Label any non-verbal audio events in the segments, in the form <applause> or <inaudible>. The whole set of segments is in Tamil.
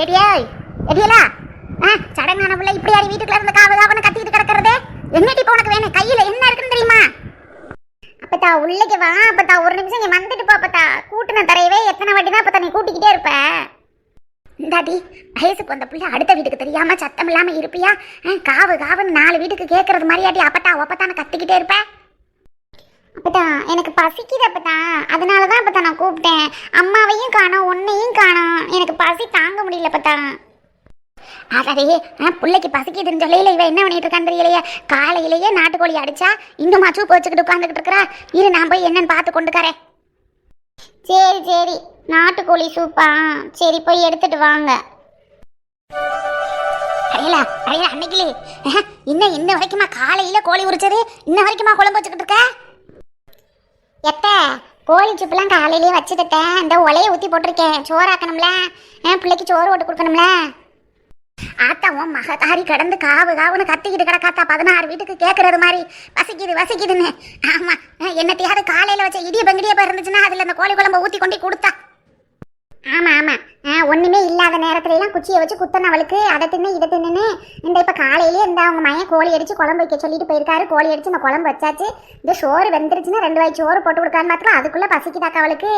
ஏடியாய் எடியலா ஆ சடங்கான பிள்ளை இப்படி யாரி வீட்டுக்குள்ள இருந்து காவு காவனு கத்திட்டு கிடக்கிறது? என்னடி இப்போ உனக்கு வேணும்? கையில என்ன இருக்குன்னு தெரியுமா? அப்பத்தா உள்ளக்கு வா அப்பத்தா. ஒரு நிமிஷம் இங்க வந்துட்டு போ அப்பத்தா. கூட்டின தரையவே எத்தனை வாட்டி தான் அப்பத்தா நீ கூட்டிக்கிட்டே இருப்ப? இந்தாடி வயசுக்கு வந்த பிள்ளை அடுத்த வீட்டுக்கு தெரியாம சத்தம் இல்லாம இருப்பியா? ஆ, காவு காவுன்னு நாலு வீட்டுக்கு கேட்கறது மாதிரியாட்டி அப்பத்தா ஒப்பத்தான கத்திக்கிட்டே இருப்பேன் அப்பதா எனக்கு பசிக்குது அப்பதா அதனால தான் அப்பதா நான் கூப்பிட்டேன். அம்மாவையும் காணோம் உன்னையும் காணோம். எனக்கு பசி தாங்க முடியல அப்பதா அடடே பிள்ளைக்கு பசிக்குதுன்னு சொல்லையில இவன் என்ன பண்ணிட்டு இருக்கான்னு தெரியலையே. காலையிலேயே நாட்டுக்கோழி அடிச்சா இன்னுமா சூப்பு வச்சுக்கிட்டு உட்காந்துக்கிட்டு இருக்கிறா. இரு நான் போய் என்னன்னு பார்த்து கொண்டுக்காரேன் சரி சரி. நாட்டுக்கோழி சூப்பா. சரி போய் எடுத்துட்டு வாங்க. அடையலா அடையலா அன்னைக்கிலே. இன்னும் இன்ன வரைக்குமா காலையில கோழி உரிச்சது? இன்ன வரைக்குமா குழம்பு வச்சுக்கிட்டு இருக்க? எத்த கோழி சுப்புலாம் காலையிலேயே வச்சுக்கிட்டேன் இந்த ஒலையை ஊற்றி போட்டிருக்கேன். சோறாக்கணும்ல? என் பிள்ளைக்கு சோறு ஓட்டு கொடுக்கணும்ல? ஆத்தா உன் மகதாரி கடந்து காவு காவுன்னு கத்திக்கிட்டு கிடக்காத்தா பதினாறு வீட்டுக்கு கேட்கறது மாதிரி வசிக்குது வசிக்குதுன்னு. ஆமா என்னத்தையாவது காலையில வச்ச இடிய பங்கிடியப்ப இருந்துச்சுன்னா அதுல அந்த கோழி குழம்பு ஊத்தி கொண்டு கொடுத்தா. ஆமா ஆமா. ஆ, ஒண்ணுமே இல்லாத நேரத்துல எல்லாம் குச்சியை வச்சு குத்தன அவளுக்கு அதை தின்னு இதை தின்னுன்னு இந்த இப்ப காலையிலேயே இந்த அவங்க மயன் கோழி அடிச்சு குழம்பு வைக்க சொல்லிட்டு போயிருக்காரு. கோழி அடிச்சு இந்த குழம்பு வச்சாச்சு. இந்த சோறு வெந்துருச்சுன்னா ரெண்டு வாய் சோறு போட்டு கொடுக்கான்னு பார்த்துக்கோ அதுக்குள்ள பசிக்குதாக்கா அவளுக்கு.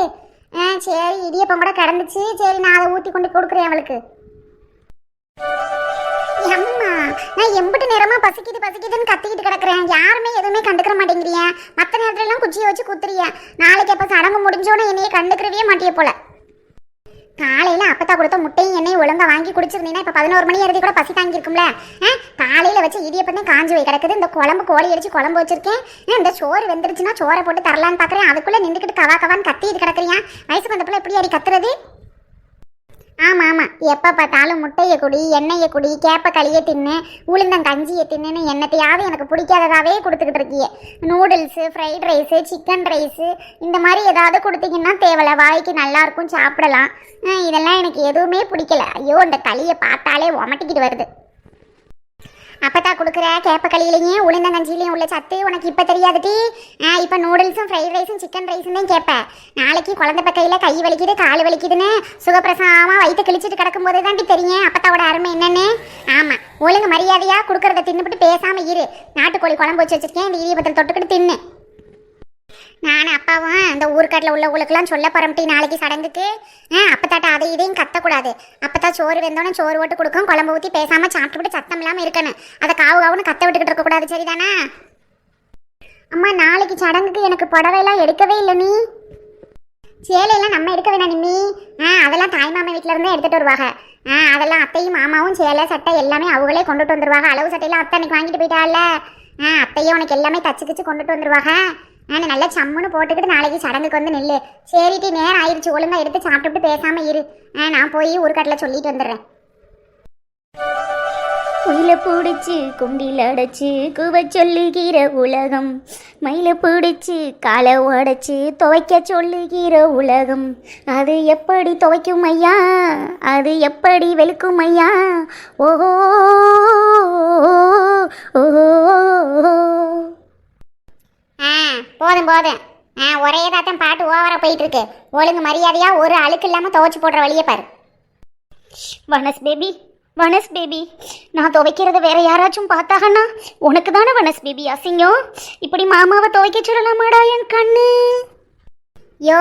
ஆ சரி இடியப்பம் கூட கிடந்துச்சு. சரி நான் அதை ஊற்றி கொண்டு கொடுக்குறேன் அவளுக்கு. அம்மா நான் எம்பிட்டு நேரமா பசிக்குது பசிக்குதுன்னு கத்திக்கிட்டு கிடக்குறேன். யாருமே எதுவுமே கண்டுக்கிற மாட்டேங்கிறியா. மற்ற நேரத்துலலாம் குச்சியை வச்சு குத்துறிய. நாளைக்கு அப்போ சடங்கு முடிஞ்சோன்னு என்னைய கண்டுக்கிறவே மாட்டிய போல. காலையில கொடுத்த முட்டையும் எண்ணெயும் ஒழுங்கா வாங்கி குடிச்சிருந்தீங்கன்னா இப்ப பதினோரு மணி எழுதி கூட பசி தாங்கியிருக்கும்ல? காலையில் காலையில வச்சு இடியப்பத்தையும் காஞ்சி வை கிடக்குது. இந்த குழம்பு கோழி அடிச்சு குழம்பு வச்சிருக்கேன். இந்த சோறு வெந்துருச்சுன்னா சோறை போட்டு தரலான்னு பாக்குறேன். அதுக்குள்ள நின்றுக்கிட்டு கவா கவான்னு கத்திட்டு கிடக்குறியா? வயசுக்கு வந்தப்பல எப்படி அடி கத்துறது? ஆமாம் ஆமாம் எப்போ பார்த்தாலும் முட்டையை குடி எண்ணெயை குடி கேப்ப களியை தின்னு உளுந்தன் கஞ்சியை தின்னுன்னு என்னத்தையாவது எனக்கு பிடிக்காததாகவே கொடுத்துக்கிட்டு இருக்கீங்க noodles fried rice chicken rice இந்த மாதிரி ஏதாவது கொடுத்தீங்கன்னா தேவலை வாய்க்கு நல்லாயிருக்கும் சாப்பிடலாம். இதெல்லாம் எனக்கு எதுவுமே பிடிக்கல. ஐயோ இந்த களியை பார்த்தாலே உமட்டிக்கிட்டு வருது. அப்பத்தா கொடுக்குற. கேப்ப களியிலையும் உளுந்த நஞ்சிலையும் உள்ள சத்து உனக்கு இப்போ தெரியாதுடி. ஆ இப்போ நூடுல்ஸும் ஃப்ரைட் ரைஸும் சிக்கன் ரைஸும் தான் கேட்பேன் நாளைக்கு குழந்தை பக்கையில் கை வலிக்குது கால் வலிக்குதுன்னு சுகப்பிரசமாக வயிற்று கிழிச்சிட்டு கிடக்கும்போது தான் தெரியும். அப்பத்தாவோட அருமை என்னன்னு. ஆமாம் ஒழுங்கு மரியாதையாக கொடுக்குறத தின்னுபிட்டு பேசாமல் இரு. நாட்டுக்கோழி குழம்பு வச்சு வச்சிருக்கேன் இந்த இடியப்பத்தில் தொட்டுக்கிட்டு தின்னு. நானும் அப்பாவும் அந்த ஊர்க்காட்டில் உள்ளவங்களுக்கெல்லாம் சொல்ல போகிறோம்ட்டி நாளைக்கு சடங்குக்கு. ஆ அப்பத்தாட்ட அதை இதையும் கத்தக்கூடாது. அப்பதான் சோறு வெந்தோடனே சோறு ஓட்டு கொடுக்கும் குழம்பு ஊற்றி பேசாமல் சாப்பிட்டுவிட்டு சத்தம் இல்லாமல் இருக்கணும். அதை காவு காவுன்னு கத்த விட்டுக்கிட்டு இருக்கக்கூடாது சரிதானா? அம்மா நாளைக்கு சடங்குக்கு எனக்கு புடவையெல்லாம் எடுக்கவே இல்லை நீ. சேலையெல்லாம் நம்ம எடுக்க வேணாம் நிம்மி. ஆ அதெல்லாம் தாய் மாமா வீட்டில் இருந்தே எடுத்துகிட்டு வருவாங்க. ஆ அதெல்லாம் அத்தையும் மாமாவும் சேலை சட்டை எல்லாமே அவங்களே கொண்டுட்டு வந்துருவாங்க. அளவு சட்டையெல்லாம் அத்தை அன்னைக்கு வாங்கிட்டு போயிட்டால ஆ அத்தையும் உனக்கு எல்லாமே தச்சு கிச்சு கொண்டுட்டு வந்துருவாங்க. நான் நல்லா சம்முன்னு போட்டுக்கிட்டு நாளைக்கு சடங்குக்கு வந்து நில்லு. சரிட்டி நேரம் ஆயிடுச்சு ஒழுங்காக எடுத்து சாப்பிட்டுட்டு பேசாம இரு. ஆ நான் போய் ஊர்க்காட்டில் சொல்லிட்டு வந்துடுறேன். குயில பிடிச்சி குண்டில் அடைச்சி குவ சொல்லுகிற உலகம். மயில பிடிச்சி காலை உடைச்சி துவைக்க சொல்லுகிற உலகம். அது எப்படி துவைக்கும் ஐயா? அது எப்படி வெளுக்கும் ஐயா? ஓஹோ ஓஹோ. போதும் போதும். ஆ ஒரே தான் பாட்டு ஓவரா போயிட்டு இருக்கு ஒழுங்கு மரியாதையா ஒரு அழுக்கு இல்லாம துவைச்சு போடுற வழியை பாரு. வனஸ் பேபி வனஸ் பேபி நான் துவைக்கிறத வேற யாராச்சும் பார்த்தாகண்ணா உனக்கு தானே வனஸ் பேபி அசிங்கம்? இப்படி மாமாவை துவைக்க சொல்லலாமாடா என் கண்ணு? யோ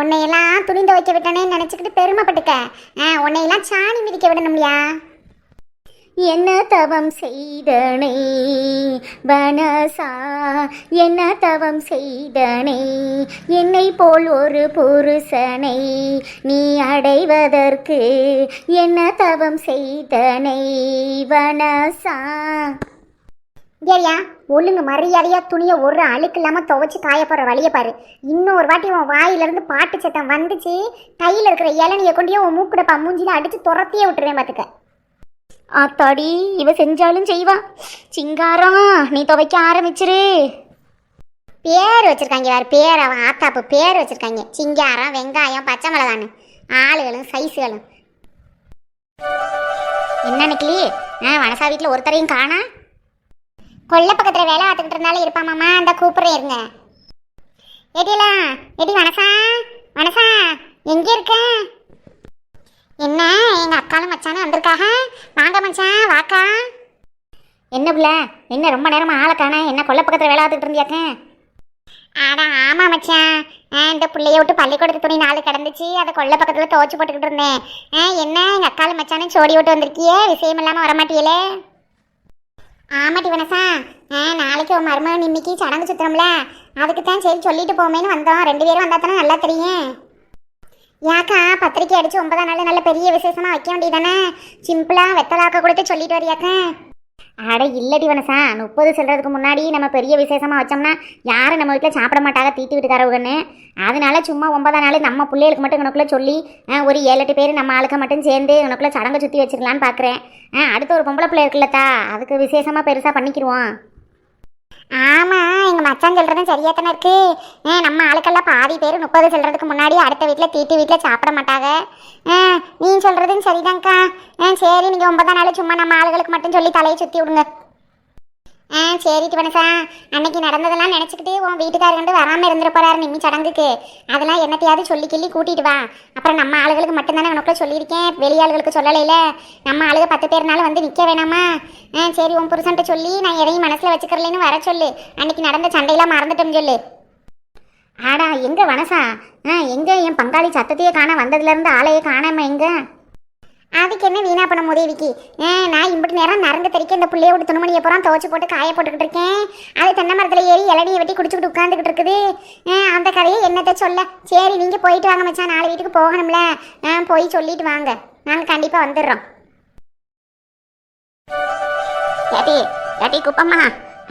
உன்னையெல்லாம் துணி துவைக்க விட்டனேன்னு நினச்சிக்கிட்டு பெருமைப்பட்டுக்க. ஆ உன்னையெல்லாம் சாணி மிதிக்க விடணும்லையா? என்ன தவம் செய்தனை? வனசா என்ன தவம் செய்தனை? என்னை போல் ஒரு புருஷனை நீ அடைவதற்கு என்ன தவம் செய்தனை? வனசா. ஏரியா ஒழுங்கு மரியாதையாக துணியை ஒரு அழுக்கு இல்லாமல் துவைச்சி காய வழியை பாரு. இன்னொரு வாட்டி உன் வாயிலிருந்து பாட்டு சத்தம் வந்துச்சு. கையில் இருக்கிற இளநியை கொண்டே உன் மூக்குடப்பா மூஞ்சில அடித்து துரத்தியே விட்டுருவேன் பார்த்துக்க ஆத்தாடி இவ செஞ்சாலும் செய்வா. சிங்காரம் நீ துவைக்க ஆரம்பிச்சிரு. பேர் வச்சுருக்காங்க வேறு பேர் அவன் ஆத்தாப்பு பேர் வச்சிருக்காங்க. சிங்காரம் வெங்காயம் பச்சை மிளகான்னு. ஆளுகளும் சைஸுகளும் என்ன நிக்கலி? ஆ வனசா வீட்டில் ஒருத்தரையும் காணா? கொல்ல பக்கத்தில் வேலை பார்த்துக்கிட்டு இருந்தாலும் இருப்பாமாம்மா அந்த கூப்பிட்றேன் இருங்க. எடிலாம் எடி வனசா? வனசா எங்கே இருக்க? என்ன? அக்காலும் மச்சானும் வந்திருக்காக? வாங்க மச்சான் வாக்கா. என்ன பிள்ள என்ன ரொம்ப நேரமாக ஆளை காண என்ன கொல்லை பக்கத்தில் வேலை பார்த்துக்கிட்டு இருந்தியாக்க? அட ஆமா மச்சான் ஆ, இந்த பிள்ளைய விட்டு பள்ளிக்கூடத்து துணி நாலு கிடந்துச்சு அதை கொல்லை பக்கத்தில் துவச்சி போட்டுக்கிட்டு இருந்தேன். ஆ, என்ன எங்கள் அக்காலும் மச்சானும் சோடி விட்டு வந்திருக்கியே விஷயம் இல்லாமல் வரமாட்டியலே? ஆமாட்டி வனசா. ஆ நாளைக்கு உன் மருமகன் இன்னைக்கு சடங்கு சுத்துறோம்ல அதுக்கு தான் சரி சொல்லிட்டு போமேன்னு வந்தோம். ரெண்டு பேரும் வந்தால் தானே நல்லா தெரியும். யாக்கா பத்திரிக்கை அடிச்சு ஒன்பதாம் நாள் நல்ல பெரிய விசேஷமா வைக்க வேண்டியதானே சிம்பிளா வெத்தலாக்க கொடுத்து சொல்லிட்டு வரியாக்கா. அட இல்லடி வனசா முப்பது செல்றதுக்கு முன்னாடி நம்ம பெரிய விசேஷமா வச்சோம்னா யாரும் நம்ம வீட்டில் சாப்பிட மாட்டாங்க தீட்டு வீட்டுக்காரவுகன்னு அதனால சும்மா ஒன்பதாம் நாள் நம்ம பிள்ளைகளுக்கு மட்டும் உனக்குள்ளே சொல்லி ஆ, ஒரு ஏழு எட்டு பேர் நம்ம ஆளுக்க மட்டும் சேர்ந்து உனக்குள்ளே சடங்கு சுற்றி வச்சுக்கலான்னு பார்க்குறேன் ஆ அடுத்து ஒரு பொம்பளை பிள்ளை இருக்குல்லத்தா அதுக்கு விசேஷமாக பெருசாக பண்ணிக்கிருவோம். ஆமா எங்க மச்சான் சொல்றதும் சரியா தானே இருக்கு. ஏ நம்ம ஆளுக்கெல்லாம் பாதி பேர் முப்பது சொல்றதுக்கு முன்னாடி அடுத்த வீட்டுல தீட்டு வீட்டுல சாப்பிட மாட்டாங்க. நீ சொல்றதும் சரிதான்க்கா. சரி நீங்க ஒன்பதாம் நாள் சும்மா நம்ம ஆளுகளுக்கு மட்டும் சொல்லி தலையை சுத்தி விடுங்க. ஆ சரி டிவனசா அன்னைக்கு நடந்ததெல்லாம் நினச்சிக்கிட்டு உன் வீட்டுக்காரர் வந்து வராமல் இருந்துட நிம்மி சடங்குக்கு. அதெல்லாம் என்னத்தையாவது சொல்லி கிள்ளி கூட்டிட்டு வா. அப்புறம் நம்ம ஆளுகளுக்கு மட்டும்தானே உனக்குள்ள சொல்லியிருக்கேன். வெளி ஆளுகளுக்கு நம்ம ஆளுக பத்து பேர்னாலும் வந்து நிற்க வேணாமா? ஆ சரி உன் புருஷன்ட்ட சொல்லி நான் எதையும் மனசில் வச்சுக்கிறலேன்னு வர சொல்லு. அன்னைக்கு நடந்த சண்டையெல்லாம் மறந்துட்டோம்னு சொல்லு. ஆடா எங்கே வனசா? ஆ எங்கே என் பங்காளி சத்தத்தையே காண வந்ததுலேருந்து ஆளையே காணாமல் எங்கே? அதுக்கு என்ன வீணா பண்ண உதவிக்கு நான் இப்படி நேரம் நரந்து தெரிக்க இந்த புள்ளைய விட்டு துணிமணியை அப்புறம் துவச்சி போட்டு காய போட்டுக்கிட்டு இருக்கேன். அது தென்னை மரத்தில் ஏறி இளநியை வெட்டி குடிச்சுக்கிட்டு உட்காந்துக்கிட்டு இருக்குது. அந்த கதையை என்னத்தை சொல்ல? சரி நீங்கள் போயிட்டு வாங்க மச்சான் நாலு வீட்டுக்கு போகணும்ல. ஆ போய் சொல்லிட்டு வாங்க. நாங்கள் கண்டிப்பாக வந்துடுறோம். ஏட்டி ஏட்டி குப்பம்மா.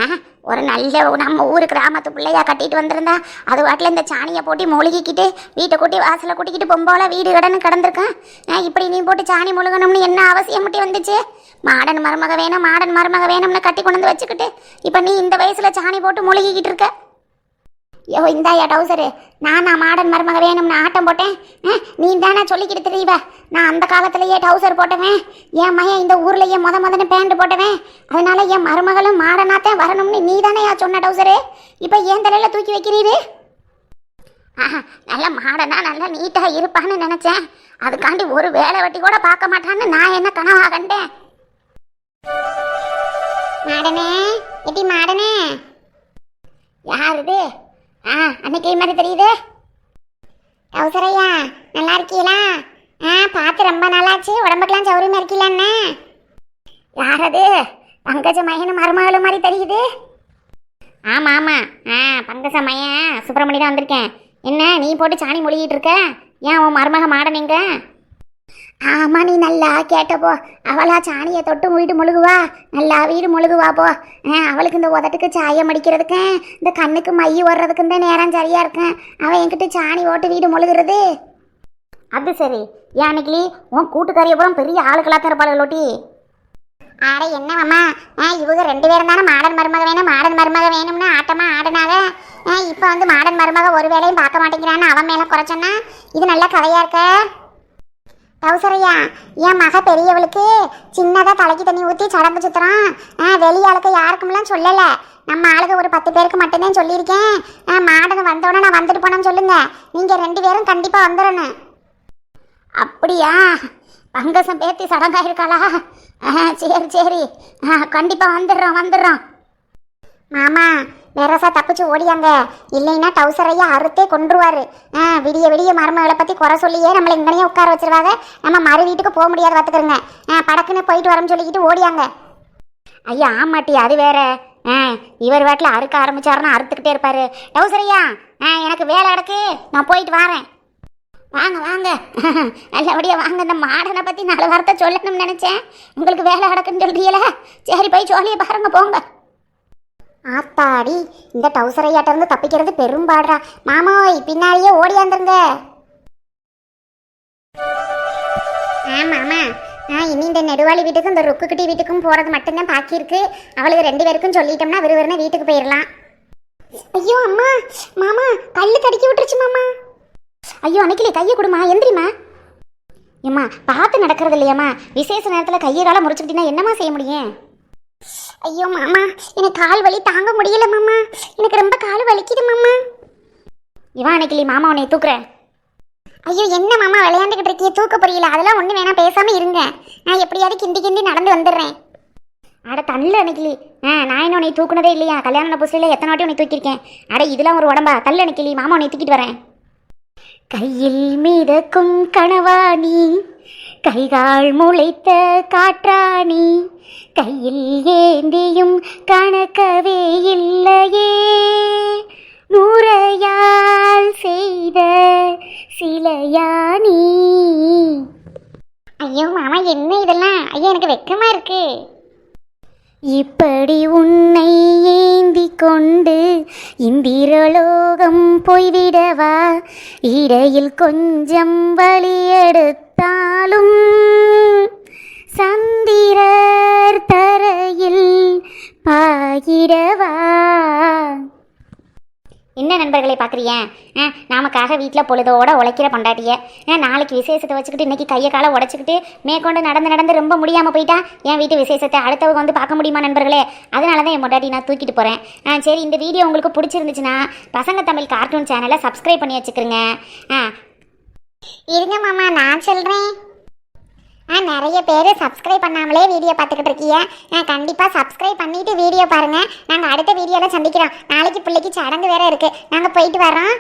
ஆ, ஒரு நல்ல நம்ம ஊர் கிராமத்து பிள்ளையா கட்டிட்டு வந்திருந்தா அது வாட்டில் இந்த சாணியை போட்டி மூழ்கிக்கிட்டு வீட்டை கூட்டி வாசலை கூட்டிக்கிட்டு பொம்போல வீடு கடன்னு கடந்திருக்கேன் நான் இப்படி நீ போட்டு சாணி முழுகணும்னு என்ன அவசியம் முட்டி வந்துச்சு? மாடன் மருமக வேணும் மாடன் மருமக வேணும்னு கட்டி கொண்டு வந்து வச்சுக்கிட்டு இப்போ நீ இந்த வயசில் சாணி போட்டு முழுகிக்கிட்டு இருக்க? யோ இந்தாயா டவுசரு. நான் நான் மாடன் மருமக வேணும்னு ஆட்டம் போட்டேன். ஆ, நீ தானே சொல்லிக்கிட்டு தெரியவ நான் அந்த காலத்திலேயே டவுசர் போட்டவேன். என் மகன் இந்த ஊர்லேயே முத முதன்னு பேண்ட் போட்டவேன். அதனால என் மருமகளும் மாடனாத்தான் வரணும்னு நீ தானேயா சொன்ன டவுசரு. இப்போ ஏன் தலையில் தூக்கி வைக்கிறீரு? ஆஹா நல்ல மாடனா நல்லா நீட்டாக இருப்பான்னு நினச்சேன். அதுக்காண்டி ஒரு வேலை வட்டி கூட பார்க்க மாட்டான்னு நான் என்ன கனவா கண்டேன்? மாடனே எப்படி மாடனே. யார் இது? ஆ அன்னைக்கு மாதிரி தெரியுது? கௌசரையா நல்லா இருக்கீங்களா ஆ பார்த்து ரொம்ப நாளாச்சு. உடம்புக்கெல்லாம் சௌரியமா இருக்கீங்களாண்ணே யார் அது பங்கஜ மகனும் மருமகளும் மாதிரி தெரியுது. ஆமாம் ஆமாம் ஆ பங்கஜ மயன் சுப்பிரமணி தான் வந்திருக்கேன். என்ன நீ போட்டு சாணி மொழிகிட்டு இருக்க? ஏன் உன் மருமக மாடனீங்க ஆமா நீ நல்லா கேட்டப்போ அவளா சாணியை தொட்டு வீடு முழுகுவா? நல்லா வீடு முழுகுவா போ. அவளுக்கு இந்த உதட்டுக்கு சாயம் அடிக்கிறதுக்கு இந்த கண்ணுக்கு மை ஓடுறதுக்கு தான் நேரம் சரியா இருக்கேன் அவன் என்கிட்ட சாணி ஓட்டு வீடு முழுகுறது? அது சரி. அன்னைக்கு உன் கூட்டுக்காரிய பூரா பெரிய ஆளுக்களாக இருப்பாளுகளோட்டி ஆட என்ன மாமா? ஆ இவங்க ரெண்டு பேரும் தானே மாடன் மருமக வேணும் மாடன் மருமக வேணும்னு ஆட்டமா ஆடினாங்க ஆ இப்போ வந்து மாடன் மருமக ஒரு வேலையும் பார்க்க மாட்டேங்கிறான்னு அவன் மேலே குறைச்சோன்னா இது நல்ல கதையா இருக்க? டவுசரையா என் மக பெரியவளுக்கு சின்னதாக தலைக்கு தண்ணி ஊற்றி சடங்கு சுத்துறான். ஆ வெளியாளுக்கு யாருக்கும்லாம் சொல்லலை. நம்ம ஆளுக்கு ஒரு பத்து பேருக்கு மட்டும்தான் சொல்லியிருக்கேன். ஆ மாடன் வந்தோடனே நான் வந்துட்டு போனேன்னு சொல்லுங்க. நீங்கள் ரெண்டு பேரும் கண்டிப்பாக வந்துடணும் அப்படியா? பங்கசம் பேத்தி சடங்காயிருக்காளா? சரி சரி. கண்டிப்பாக வந்துடுறோம் வந்துடுறோம். மாமா வெரசா தப்பிச்சு ஓடியாங்க. இல்லைன்னா டவுசரையா அறுத்தே கொன்றுவாரு. ஆ விடிய விடிய மருமகளை பற்றி குறை சொல்லியே நம்மளை இங்கனையே உட்கார வச்சிருவாங்க. நம்ம மறு வீட்டுக்கு போக முடியாது பார்த்துக்கிறோங்க ஆ படக்குன்னு போயிட்டு வரேன்னு சொல்லிக்கிட்டு ஓடியாங்க. ஐயா ஆமாட்டி அது வேற. ஆ இவர் வீட்டில் அறுக்க ஆரம்பிச்சாருன்னா அறுத்துக்கிட்டே இருப்பாரு. டவுசரையா ஆ எனக்கு வேலை கிடக்கு. நான் போயிட்டு வரேன். வாங்க வாங்க. <laughs> நல்லபடியாக வாங்க. இந்த மாடனை பற்றி நல்ல வார்த்தை சொல்லணும்னு நினச்சேன். உங்களுக்கு வேலை கிடக்குன்னு சொல்றீங்களா? சரி போய் சொல்லிய பாருங்க போங்க. ஆத்தாடி இந்த டவுசரையாட்ட இருந்து தப்பிக்கிறது பெரும்பாடுறா. மாமோய் பின்னாடியே ஓடியாந்துருங்க ஆமாம்மா நான் இனி இந்த நெடுவாளி வீட்டுக்கும் இந்த ருக்குக்கிட்டி வீட்டுக்கும் போகிறது மட்டும்தான் பாக்கி இருக்கு. அவளுக்கு ரெண்டு பேருக்கும் சொல்லிட்டோம்னா விறுவிறுன்னு வீட்டுக்கு போயிடலாம் ஐயோ அம்மா. மாமா கல் கடிக்க விட்டுருச்சு மாமா. ஐயோ அன்னைக்கிலே கையை கொடுமா எந்திரிமா ஏம்மா பார்த்து நடக்கிறது இல்லையாம்மா. விசேஷ நேரத்தில் கையை காலம் முறிச்சுக்கிட்டீங்கன்னா என்னம்மா செய்ய முடியும்? ஐயோ மாமா எனக்கு கால் வலி தாங்க முடியல மாமா. எனக்கு ரொம்ப கால் வலிக்குது மாமா. இவன் அன்னைக்கிளி மாமா உன்னை தூக்குறேன் ஐயோ என்ன மாமா விளையாண்டுக்கிட்டு இருக்கிய? தூக்க புரியல. அதெல்லாம் ஒன்றும் வேணாம் பேசாமல் இருங்க. நான் எப்படியாவது கிண்டி கிண்டி நடந்து வந்துடுறேன். அட தள்ளு அன்னைக்கிளி. ஆ நான் இன்னும் உன்னை தூக்குனதே இல்லையா? கல்யாண புதுசில் எத்தனை வாட்டி உன்னை தூக்கியிருக்கேன்? அட இதெல்லாம் ஒரு உடம்பா. தள்ளு அன்னைக்கிளி. மாமா உன்னை தூக்கிட்டு வரேன். கையில் மிதக்கும் கனவாணி கைகால் முளைத்த காற்றாணி கையில் ஏந்தியும் கணக்கவே இல்லையே. நூறையால் செய்த சிலையானி ஐயோ மாமா என்ன இதெல்லாம்? ஐயோ எனக்கு வெக்கமா இருக்கு. இப்படி உன்னை ஏந்தி கொண்டு இந்திரலோகம் போய்விடவா? இடையில் கொஞ்சம் வழி பார்த்தாலும் சந்திரர் தரையில் பாயிடவா? என்ன நண்பர்களை பார்க்குறிய ஆ நமக்காக வீட்டில் பொழுதோட உழைக்கிற பொண்டாட்டிய. ஆ நாளைக்கு விசேஷத்தை வச்சுக்கிட்டு இன்றைக்கி கையை காலை உடச்சிக்கிட்டு மேற்கொண்டு நடந்து நடந்து ரொம்ப முடியாமல் போயிட்டா என் வீட்டு விசேஷத்தை அடுத்தவங்க வந்து பார்க்க முடியுமா நண்பர்களே? அதனால தான் என் பொண்டாட்டி நான் தூக்கிட்டு போகிறேன் ஆ சரி இந்த வீடியோ உங்களுக்கு பிடிச்சிருந்துச்சுன்னா பசங்க தமிழ் கார்ட்டூன் சேனலை சப்ஸ்கிரைப் பண்ணி வச்சுக்கிறேங்க ஆ இருங்க மாமா நான் சொல்றேன். ஆ நிறைய பேர் சப்ஸ்கிரைப் பண்ணாமலே வீடியோ பார்த்துக்கிட்டு இருக்கீங்க. நான் கண்டிப்பாக சப்ஸ்கிரைப் பண்ணிட்டு வீடியோ பாருங்க. நாங்கள் அடுத்த வீடியோவில் சந்திக்கிறோம். நாளைக்கு பிள்ளைக்கு சடங்கு வேற இருக்கு. நாங்கள் போயிட்டு வரோம்?